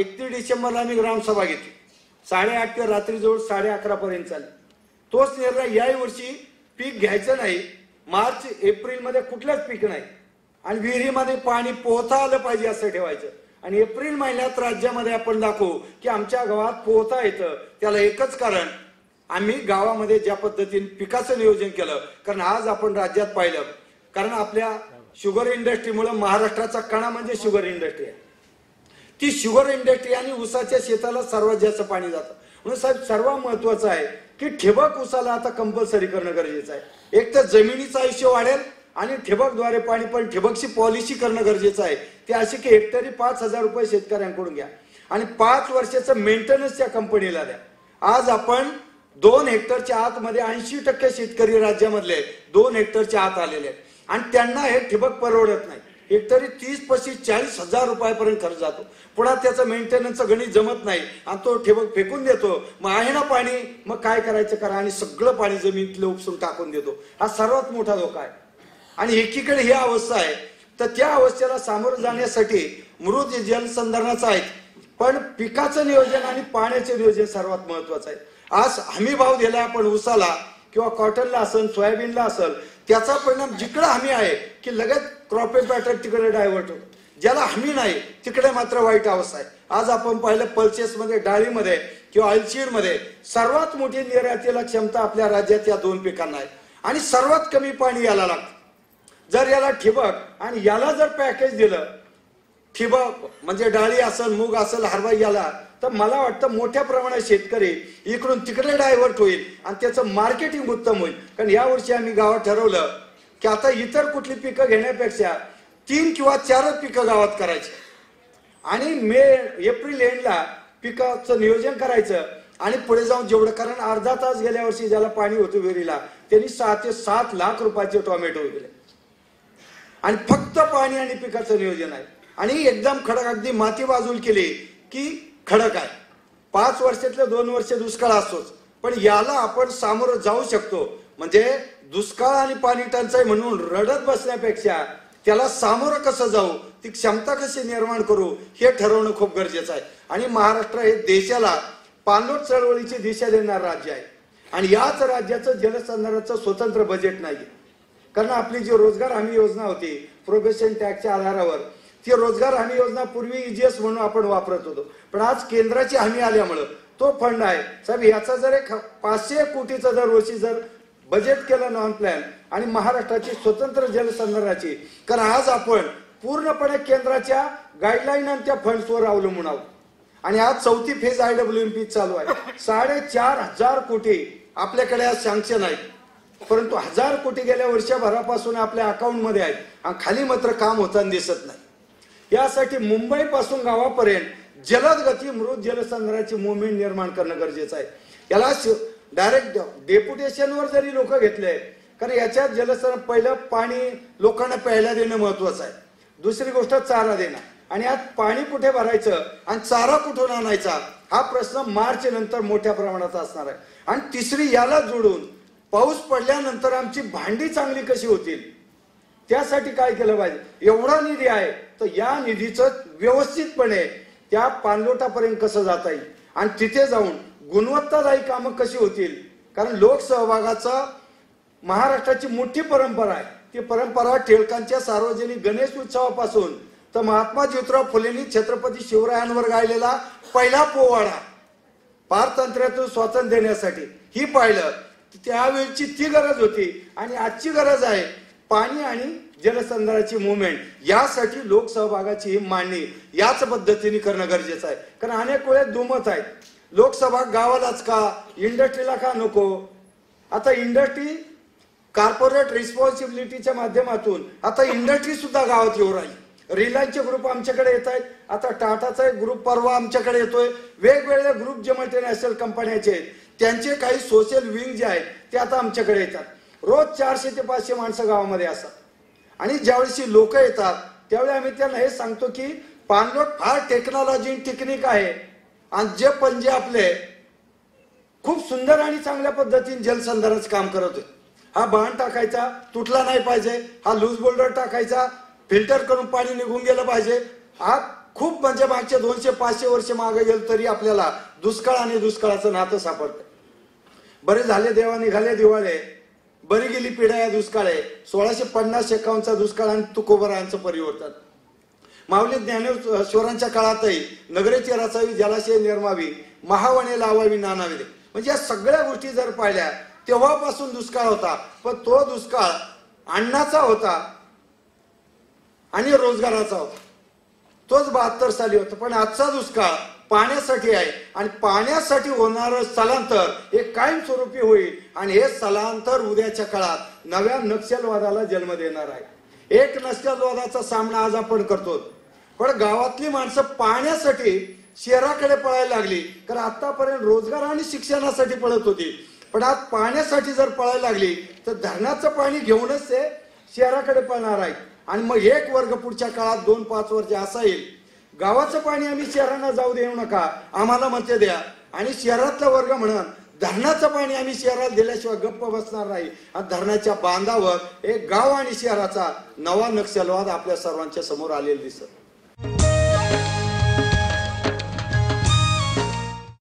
एकतीस डिसेंबरला आम्ही ग्रामसभा घेतली. साडेआठ ते रात्रीजवळ साडे अकरा पर्यंत चालली. तोच निर्णय याही वर्षी पीक घ्यायचं नाही. मार्च एप्रिलमध्ये कुठलंच पीक नाही. आणि विहिरीमध्ये पाणी पोहता आलं पाहिजे असं ठेवायचं. आणि एप्रिल महिन्यात राज्यामध्ये आपण दाखवू की आमच्या गावात पोहता येतं. त्याला एकच कारण आम्ही गावामध्ये ज्या पद्धतीने पिकाचं नियोजन केलं कारण आज आपण राज्यात पाहिलं. कारण आपल्या शुगर इंडस्ट्रीमुळे महाराष्ट्राचा कणा म्हणजे शुगर इंडस्ट्री आहे. ती शुगर इंडस्ट्री आणि ऊसाच्या शेताला सर्वात जास्त पाणी जातं. म्हणून साहेब सर्वात महत्वाचं आहे की ठिबक ऊसाला आता कंपल्सरी करणं गरजेचं आहे. एक तर जमिनीचं आयुष्य वाढेल आणि ठिबकद्वारे पाणी पण ठिबकची पॉलिसी करणं गरजेचं आहे. ते असे की हेक्टरी पाच हजार रुपये शेतकऱ्यांकडून घ्या. आणि पाच वर्षाचं मेंटेनन्स त्या कंपनीला द्या. आज आपण दोन हेक्टरच्या आतमध्ये ऐंशी टक्के शेतकरी राज्यामधले दोन हेक्टरच्या आत आलेले आहेत. आणि त्यांना हे ठिबक परवडत नाही. एकतरी तीस पस्तीस चाळीस हजार रुपयापर्यंत खर्च जातो. पुन्हा त्याचं मेंटेनन्सचं गणित जमत नाही. आणि तो ठिबक फेकून देतो. मग आहे ना पाणी? मग काय करायचं करा. आणि सगळं पाणी जमिनीतलं उपसून टाकून देतो. हा सर्वात मोठा धोका आहे. आणि एकीकडे ही अवस्था आहे. तर त्या अवस्थेला सामोरं जाण्यासाठी मृद जलसंधारणाचं आहे. पण पिकाचं नियोजन आणि पाण्याचं नियोजन सर्वात महत्वाचं आहे. आज हमी भाव दिला आपण उसाला किंवा कॉटनला असेल सोयाबीनला असेल त्याचा परिणाम जिकडं हमी आहे की लगेच क्रॉपिंग पॅटर्न तिकडे डायव्हर्ट होतो. ज्याला हमी नाही तिकडे मात्र वाईट अवस्था आहे. आज आपण पाहिलं पल्सेसमध्ये डाळीमध्ये किंवा मध्ये सर्वात मोठी निर्यातीला क्षमता आपल्या राज्यात या दोन पिकांना आहे. आणि सर्वात कमी पाणी याला लागतं. जर याला ठिबक आणि याला जर पॅकेज दिलं ठिबक म्हणजे डाळी असेल मूग असेल हरभरा याला तर मला वाटतं मोठ्या प्रमाणात शेतकरी इकडून तिकडे डायव्हर्ट होईल आणि त्याचं मार्केटिंग उत्तम होईल. कारण यावर्षी आम्ही गावात ठरवलं की आता इतर कुठली पिकं घेण्यापेक्षा तीन किंवा चारच पिकं गावात करायची. आणि मे एप्रिल एंडला पिकाचं नियोजन करायचं आणि पुढे जाऊन जेवढं कारण अर्धा तास गेल्या वर्षी ज्याला पाणी होतं विहिरीला त्यांनी सहा ते सात लाख रुपयाचे टोमॅटो विकले. आणि फक्त पाणी आणि पिकाचं नियोजन आहे. आणि एकदम खडक अगदी माती बाजूल केली की खडक आहे. पाच वर्षातले दोन वर्ष दुष्काळ असतोच. पण याला आपण सामोरं जाऊ शकतो. म्हणजे दुष्काळ आणि पाणी टंचाई म्हणून रडत बसण्यापेक्षा त्याला सामोरं कसं जाऊ ती क्षमता कशी निर्माण करू हे ठरवणं खूप गरजेचं आहे. आणि महाराष्ट्र हे देशाला पाणलोट चळवळीची दिशा देणार राज्य आहे. आणि याच राज्याचं जलसंधारणाचं स्वतंत्र बजेट नाही कारण आपली जी रोजगार हमी योजना होती प्रोफेशन टॅक्सच्या आधारावर ती रोजगार हमी योजना पूर्वी इजीएस म्हणून आपण वापरत होतो. पण आज केंद्राची हमी आल्यामुळं तो फंड आहे. साहेब याचा जर एक पाचशे कोटीचा दरवर्षी जर बजेट केलं नॉन प्लॅन आणि महाराष्ट्राची स्वतंत्र जलसंधारणाची. कारण आज आपण पूर्णपणे केंद्राच्या गाईडलाईन आणि त्या फंड्सवर अवलंबून आहोत. आणि आज चौथी phase I W M P चालू आहे. साडेचार हजार कोटी आपल्याकडे आज सँक्शन आहे परंतु हजार कोटी गेल्या वर्षभरापासून आपल्या अकाउंटमध्ये आहेत आणि खाली मात्र काम होताना दिसत नाही. यासाठी मुंबईपासून गावापर्यंत जलद गती मृत जलसंधाराची मुवमेंट निर्माण करणं गरजेचं आहे. याला डायरेक्ट डेप्युटेशनवर जरी लोक घेतले कारण याच्यात जलसर पहिलं पाणी लोकांना प्यायला देणं महत्वाचं आहे. दुसरी गोष्ट चारा देणं. आणि आज पाणी कुठे भरायचं आणि चारा कुठून आणायचा हा प्रश्न मार्च नंतर मोठ्या प्रमाणात असणार आहे. आणि तिसरी याला जोडून पाऊस पडल्यानंतर आमची भांडी चांगली कशी होतील? त्यासाठी काय केलं पाहिजे? एवढा निधी आहे तर या निधीचं व्यवस्थितपणे त्या पाणलोटापर्यंत कसं जाता येईल? आणि तिथे जाऊन गुणवत्तादायी कामं कशी होतील? कारण लोकसहभागाचा महाराष्ट्राची मोठी परंपरा आहे. ती परंपरा टिळकांच्या सार्वजनिक गणेश उत्सवापासून तर महात्मा ज्योतिराव फुलेंनी छत्रपती शिवरायांवर गायलेला पहिला पोवाडा पारतंत्र्यातून स्वातंत्र्य देण्यासाठी. ही पाहिलं त्यावेळची ती गरज होती. आणि आजची गरज आहे पाणी आणि जलसंधाराची मुवमेंट यासाठी लोकसहभागाची ही मांडणी याच पद्धतीने करणं गरजेचं आहे. कारण अनेक वेळेस दुमत आहेत लोकसभा गावालाच का? इंडस्ट्रीला का नको? आता इंडस्ट्री कॉर्पोरेट रिस्पॉन्सिबिलिटीच्या माध्यमातून आता इंडस्ट्री सुद्धा गावात येऊ राहील. रिलायन्सचे ग्रुप आमच्याकडे येत आहेत. आता टाटाचा एक ग्रुप परवा आमच्याकडे येतोय. वेगवेगळे ग्रुप जे मल्टीनॅशनल कंपन्याचे आहेत. त्यांचे काही सोशल विंग जे आहेत ते आता आमच्याकडे येतात. रोज चारशे ते पाचशे माणसं गावामध्ये असतात. आणि ज्यावेळेस लोक येतात त्यावेळी आम्ही त्यांना हे सांगतो की पाणलोट फार टेक्नॉलॉजी टेक्निक आहे. आणि जे पंजे आपले खूप सुंदर आणि चांगल्या पद्धतीने जलसंधारणाचं काम करत होते हा बाण टाकायचा तुटला नाही पाहिजे. हा लूज बोल्डर टाकायचा फिल्टर करून पाणी निघून गेलं पाहिजे. हा खूप म्हणजे मागचे दोनशे पाचशे वर्ष मागे गेलो तरी आपल्याला दुष्काळ आणि दुष्काळाचं नातं सापडतं. बरे झाले देवा निघाले दिवाळे. बरी गेली पिढ्या या दुष्काळे. सोळाशे पन्नास एकावन्नचा दुष्काळ आणि तुकोबरांचं परिवर्तन. माऊली ज्ञानेश्वरांच्या काळातही नगरेची रचावी जलाशय निर्मावी महावणे लावावी नानावी म्हणजे या सगळ्या गोष्टी जर पाहिल्या तेव्हापासून दुष्काळ होता. पण तो दुष्काळ अन्नाचा होता आणि रोजगाराचा होता. तोच बहात्तर साली होता. पण आजचा दुष्काळ पाण्यासाठी आहे. आणि पाण्यासाठी होणारं स्थलांतर हे कायमस्वरूपी होईल. आणि हे स्थलांतर उद्याच्या काळात नव्या नक्षलवादाला जन्म देणार आहे. एक नक्षलवादाचा सामना आज आपण करतो पण गावातली माणसं पाण्यासाठी शहराकडे पळायला लागली. कारण आतापर्यंत रोजगार आणि शिक्षणासाठी पळत होती. पण आज पाण्यासाठी जर पळायला लागली तर धरणाचं पाणी घेऊनच ते शहराकडे पळणार आहे. आणि मग एक वर्ग पुढच्या काळात दोन पाच वर्ष असा येईल. गावाचं पाणी आम्ही शहरांना जाऊ देऊ नका. आम्हाला मते द्या. आणि शहरातला वर्ग म्हणून धरणाचं पाणी आम्ही शहरात दिल्याशिवाय गप्प बसणार नाही. आणि धरणाच्या बांधावर एक गाव आणि शहराचा नवा नक्षलवाद आपल्या सर्वांच्या समोर आलेला दिसत.